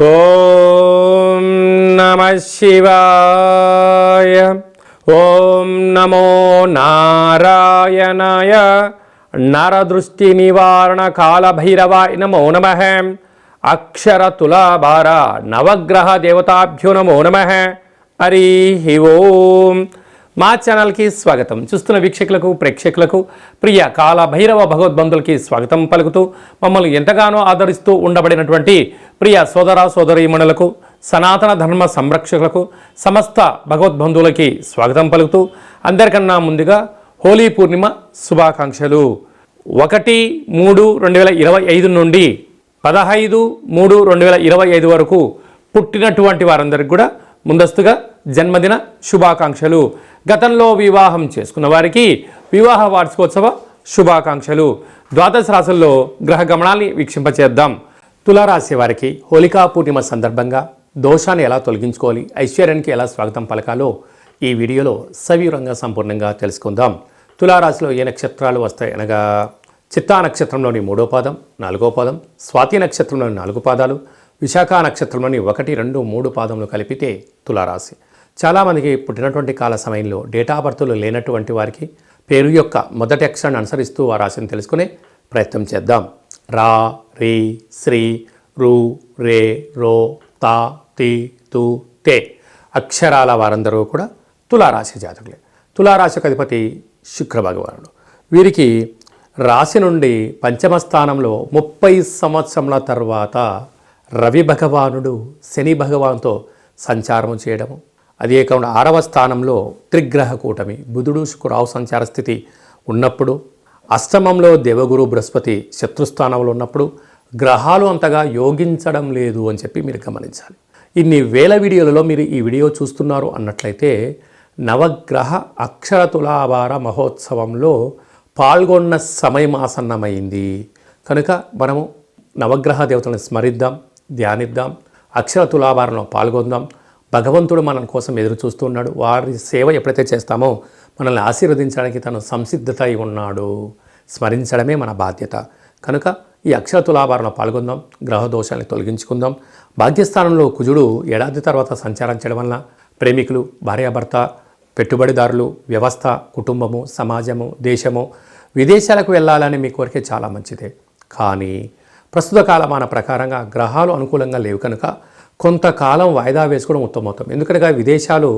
ఓం నమ శివాయ. ఓం నమో నారాయణాయ. నరదృష్టి నివారణ కాళభైరవాయ నమో నమ. అక్షర తులాభార నవగ్రహ దేవతాభ్యో నమో నమ. హరి ఓం. మా ఛానల్కి స్వాగతం. చూస్తున్న వీక్షకులకు ప్రేక్షకులకు ప్రియ కాల భైరవ భగవద్బంధులకి స్వాగతం పలుకుతూ మమ్మల్ని ఎంతగానో ఆదరిస్తూ ఉండబడినటువంటి ప్రియ సోదర సోదరీమణులకు సనాతన ధర్మ సంరక్షకులకు సమస్త భగవద్బంధువులకి స్వాగతం పలుకుతూ అందరికన్నా ముందుగా హోలీ పూర్ణిమ శుభాకాంక్షలు. ఒకటి మూడు రెండు వేల ఇరవై ఐదు నుండి పదహైదు మూడు రెండు వేల ఇరవై ఐదు వరకు పుట్టినటువంటి వారందరికి కూడా ముందస్తుగా జన్మదిన శుభాకాంక్షలు. గతంలో వివాహం చేసుకున్న వారికి వివాహ వార్షికోత్సవ శుభాకాంక్షలు. ద్వాదశ రాశుల్లో గ్రహ గమనాల్ని వీక్షింపచేద్దాం. తులారాశి వారికి హోలికా పూర్ణిమ సందర్భంగా దోషాన్ని ఎలా తొలగించుకోవాలి ఐశ్వర్యానికి ఎలా స్వాగతం పలకాలో ఈ వీడియోలో సవివరంగా సంపూర్ణంగా తెలుసుకుందాం. తులారాశిలో ఏ నక్షత్రాలు వస్తాయి అనగా చిత్తా నక్షత్రంలోని మూడో పాదం నాలుగో పాదం స్వాతి నక్షత్రంలోని నాలుగు పాదాలు విశాఖ నక్షత్రంలోని ఒకటి రెండు మూడు పాదములు కలిపితే తులారాశి. చాలామందికి పుట్టినటువంటి కాల సమయంలో డేటా బర్త్లు లేనటువంటి వారికి పేరు యొక్క మొదటి అక్షరాన్ని అనుసరిస్తూ ఆ రాశిని తెలుసుకునే ప్రయత్నం చేద్దాం. రా రి శ్రీ రు రే రో తా తి తు తే అక్షరాల వారందరూ కూడా తులారాశి జాతకులే. తులారాశికి అధిపతి శుక్ర భగవానుడు. వీరికి రాశి నుండి పంచమ స్థానంలో ముప్పై సంవత్సరముల తర్వాత రవి భగవానుడు శని భగవాన్తో సంచారం చేయడము. అదే కాకుండా ఆరవ స్థానంలో త్రిగ్రహ కూటమి బుధుడు శుక్రావు సంచార స్థితి ఉన్నప్పుడు అష్టమంలో దేవగురు బృహస్పతి శత్రుస్థానంలో ఉన్నప్పుడు గ్రహాలు అంతగా యోగించడం లేదు అని చెప్పి మీరు గమనించాలి. ఇన్ని వేల వీడియోలలో మీరు ఈ వీడియో చూస్తున్నారు అన్నట్లయితే నవగ్రహ అక్షర తులాభార మహోత్సవంలో పాల్గొన్న సమయం ఆసన్నమైంది. కనుక మనము నవగ్రహ దేవతలను స్మరిద్దాం ధ్యానిద్దాం అక్షర తులాభారంలో పాల్గొందాం. భగవంతుడు మన కోసం ఎదురు చూస్తున్నాడు. వారి సేవ ఎప్పుడైతే చేస్తామో మనల్ని ఆశీర్వదించడానికి తను సంసిద్ధత అయి ఉన్నాడు. స్మరించడమే మన బాధ్యత. కనుక ఈ అక్షర తులాభారంలో పాల్గొందాం. గ్రహ దోషాన్ని తొలగించుకుందాం. భాగ్యస్థానంలో కుజుడు ఏడాది తర్వాత సంచారం చేయడం వలన ప్రేమికులు భార్యాభర్త పెట్టుబడిదారులు వ్యవస్థ కుటుంబము సమాజము దేశము విదేశాలకు వెళ్ళాలని మీ కోరికే చాలా మంచిదే. కానీ ప్రస్తుత కాలమాన ప్రకారంగా గ్రహాలు అనుకూలంగా లేవు కనుక కొంతకాలం వాయిదా వేసుకోవడం ఉత్తమవుతాం ఎందుకంటే విదేశాలు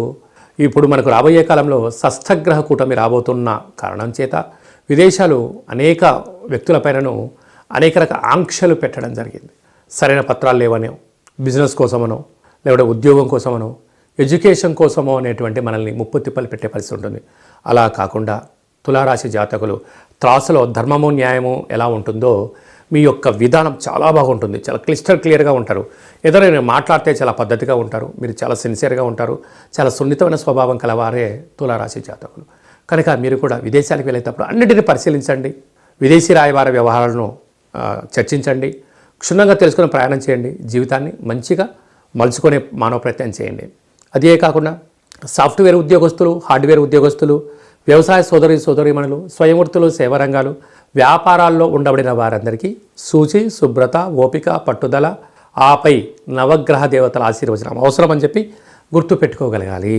ఇప్పుడు మనకు రాబోయే కాలంలో షష్ఠగ్రహ కూటమి రాబోతున్న కారణం చేత విదేశాలు అనేక వ్యక్తులపైనను అనేక రకాల ఆంక్షలు పెట్టడం జరిగింది. సరైన పత్రాలు లేవనో బిజినెస్ కోసమనో లేకపోతే ఉద్యోగం కోసమనో ఎడ్యుకేషన్ కోసమో అనేటువంటి మనల్ని ముప్పు తిప్పలు పెట్టే పరిస్థితి ఉంటుంది. అలా కాకుండా తులారాశి జాతకులు త్రాసులో ధర్మము న్యాయము ఎలా ఉంటుందో మీ యొక్క విధానం చాలా బాగుంటుంది. చాలా క్లిస్టర్ క్లియర్గా ఉంటారు. ఎదురైనా మాట్లాడితే చాలా పద్ధతిగా ఉంటారు. మీరు చాలా సిన్సియర్గా ఉంటారు. చాలా సున్నితమైన స్వభావం కలవారే తులారాశి జాతకులు. కనుక మీరు కూడా విదేశాలకు వెళ్ళేటప్పుడు అన్నిటిని పరిశీలించండి. విదేశీ రాయవార వ్యవహారాలను చర్చించండి. క్షుణ్ణంగా తెలుసుకుని ప్రయాణం చేయండి. జీవితాన్ని మంచిగా మలుచుకునే మానవ ప్రయత్నం చేయండి. అదే కాకుండా సాఫ్ట్వేర్ ఉద్యోగస్తులు హార్డ్వేర్ ఉద్యోగస్తులు వ్యవసాయ సోదరి సోదరిమణులు స్వయంవృత్తులు సేవరంగాలు వ్యాపారాల్లో ఉండబడిన వారందరికీ సూచి శుభ్రత ఓపిక పట్టుదల ఆపై నవగ్రహ దేవతల ఆశీర్వచనం అవసరమని చెప్పి గుర్తు పెట్టుకోగలగాలి